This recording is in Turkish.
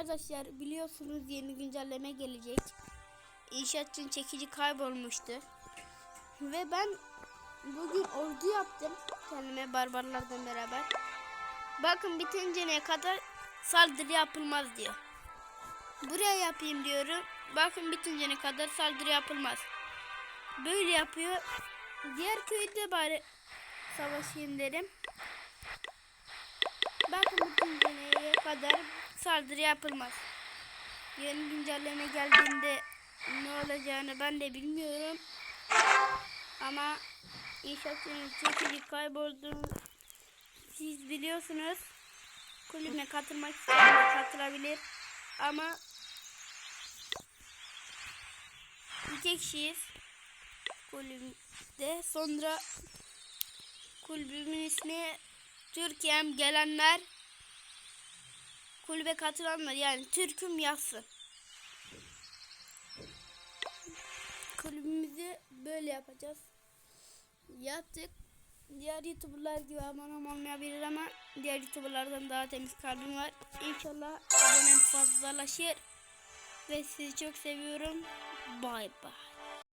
Arkadaşlar biliyorsunuz yeni güncelleme gelecek. İnşaatçının çekici kaybolmuştu. Ve ben bugün ordu yaptım kendime barbarlardan beraber. Bakın bitince ne kadar saldırı yapılmaz diyor. Buraya yapayım diyorum. Bakın bitince ne kadar saldırı yapılmaz. Böyle yapıyor. Diğer köyde bari savaşayım derim. Bakın bitince neye kadar saldırı yapılmaz. Yeni güncelleme geldiğinde ne olacağını ben de bilmiyorum. Ama inşaatçının çekici kaybolduğunu siz biliyorsunuz. Kulübüne katılmak isteyenler katılabilir. Ama iki kişiyiz kulüpte. Sonra kulübümün ismi Türkiye'm gelenler kulübe katılanlar yani Türk'üm yazsın. Kulübümüzü böyle yapacağız. Yaptık. Diğer YouTuber'lar gibi abonem olmayabilir ama diğer YouTuber'lardan daha temiz kalbim var. İnşallah abonem fazlalaşır. Ve sizi çok seviyorum. Bay bay.